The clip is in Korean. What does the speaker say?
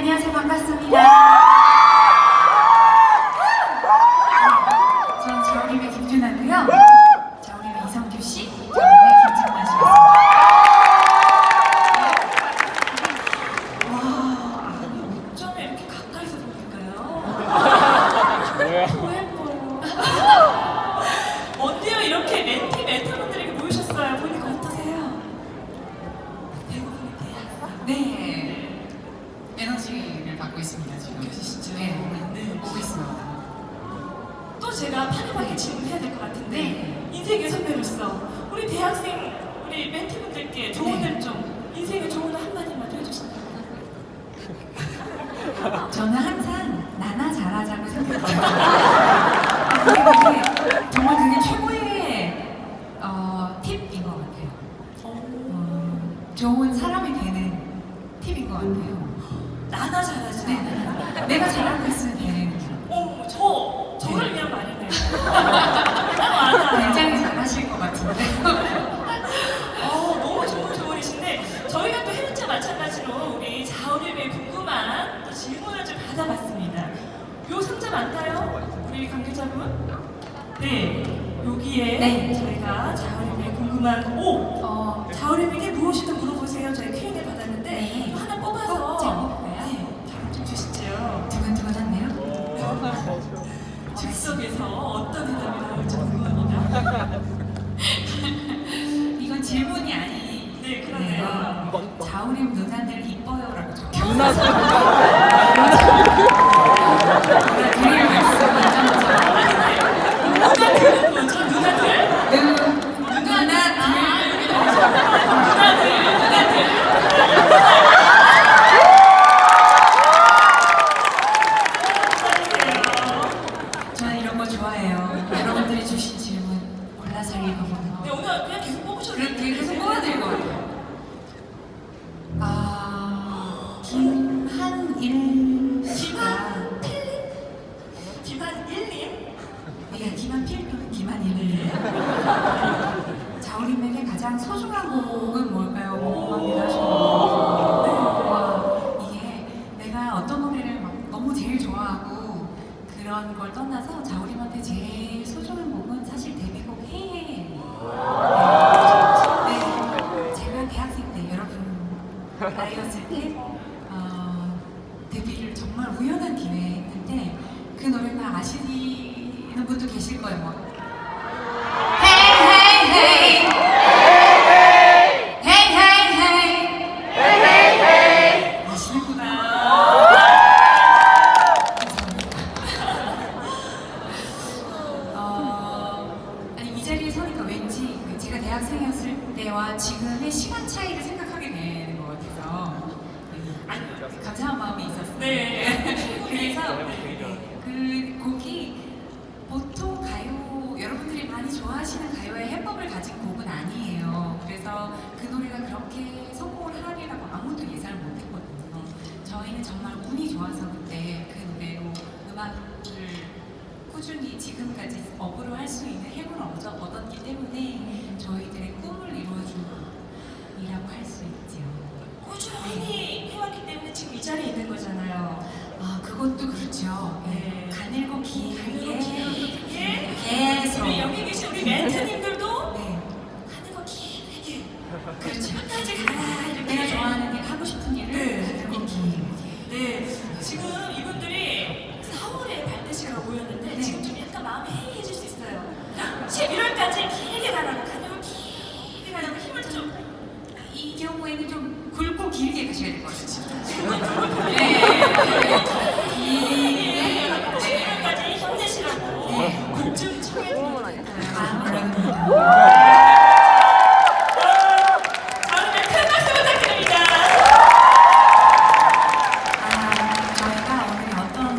안녕하세요. 반갑습니다. 에너지를 받고 있습니다 지금. 계시죠? 네, 네. 보고 있습니다. 또 제가 파리하게 질문해야 될 것 같은데 네. 인생의 선배로서 우리 대학생 우리 멘티분들께 조언을 네. 좀 인생의 조언을 한마디만 좀 해주신다면 저는 항상 나나 잘하자고 생각해요. 내가 잘하고 되는 거죠. 어, 저 저를 위한 말이네요. 나 알아. 굉장히 잘하실 것 같은데. 어, 너무 좋은 조언이신데 저희가 또 해운제 마찬가지로 우리 자우림의 궁금한 또 질문을 좀 받아봤습니다. 요 상자 맞나요? 우리 관계자분? 네. 여기에 네. 저희가 자우림의 궁금한 오 어, 무엇이 어떤 대답이 나올지 궁금합니다. 이건 질문이 아니. 네, 그러네요. 자우림 누나들 이뻐요라고 적혀. 누나 누나 드릴 말씀 먼저 뭐죠? 누나들? 누 누나들 저는 이런 거 좋아해요. 여러분들이 주신 질문 골라서 네, 읽어보는 거. 오늘 그냥 계속 뽑으셔도 그렇게 되는데. 계속 뽑아드릴 것 같아요. 아, 김한일? 예, 소중한 곡은 뭘까요? 궁금합니다 하시고 와, 이게 내가 어떤 노래를 막 너무 제일 좋아하고 그런 걸 떠나서 자우림한테 제일 소중한 곡은 사실 데뷔곡 헤이헤이 나이였을 때 어, 데뷔를 정말 우연한 기회에 했는데 그 노래가 아시는 분도 계실 거예요. hey, hey. 아시는구나. 어, 그 지금의 시간 차이를 되는 것 같아서 아니, 감사한 마음이 있었어요. 네. 그래서 그 곡이 보통 가요 여러분들이 많이 좋아하시는 가요의 해법을 가진 곡은 아니에요. 그래서 그 노래가 그렇게 성공을 하리라고 아무도 예상을 못 했거든요. 저희는 정말 운이 좋아서 그때 그 노래로 음악을 꾸준히 지금까지 업으로 할 수 있는 그것도 그렇죠. 예, 네. 가늘고 긴 하게 계속. 우리 여기 계신 우리 멘트님들도 네. 가늘고 길게 그렇죠. 끝까지 가라 이렇게 내가 좋아하는 일 하고 싶은 일을 네. 가늘고 길게. 네, 지금 이분들이 4월에 발대식으로 모였는데 네. 지금 좀 약간 마음이 해이해질 수 있어요. 11월까지 길게 가라고 가려고 길게 가려고 힘을 좀 이 경우에는 좀 굵고 길게 가셔야 될 것 같아요. 네. 너무 많아요.